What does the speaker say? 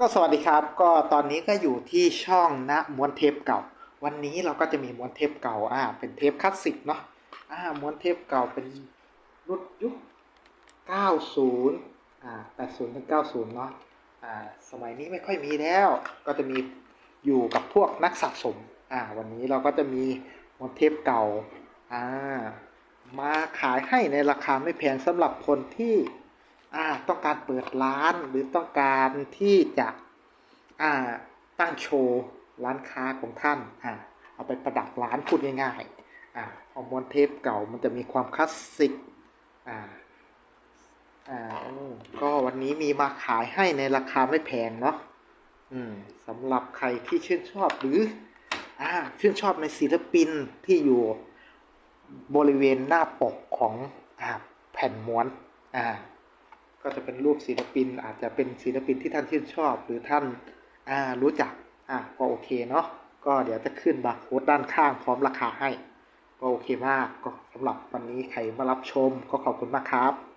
ก็สวัสดีครับ ก็ตอนนี้ก็อยู่ที่ช่องนะม้วนเทปเก่า วันนี้เราก็จะมีม้วนเทปเก่าอ่าเป็นเทปคลาสสิกเนาะอ่าม้วนเทปเก่าเป็นรุ่นยุค 90 อ่า 80 ถึง 90 เนาะอ่าสมัยนี้ไม่ค่อยมีแล้ว ก็จะมีอยู่กับพวกนักสะสมอ่าวันนี้เราก็จะมีม้วนเทปเก่าอ่ามาขายให้ในราคาไม่แพงสำหรับคนที่อ่าต้องการ เปิดร้านหรือต้องการที่จะตั้งโชว์ร้านค้าของท่านอเอาไปประดับร้านพูดง่ายๆอ่าฮอนเทปเก่ามันจะมีความคลาสสิกอ่าอ่าก็วันนี้มีมาขายให้ในราคาไม่แพงเนาะอืมสำหรับใครที่ชื่นชอบหรืออ่าชื่นชอบในศิลปินที่อยู่บริเวณหน้าปกของอ่าแผ่นม้วนอ่า ก็จะเป็นรูปศิลปิน อาจจะเป็นศิลปินที่ท่านชื่นชอบ หรือท่านารู้จักอะก็โอเคเนาะก็เดี๋ยวจะขึ้นบาร์โค้ดด้านข้างพร้อมราคาให้ ก็โอเคมากก็สำหรับวันนี้ใครมารับชมก็ขอบคุณมากครับ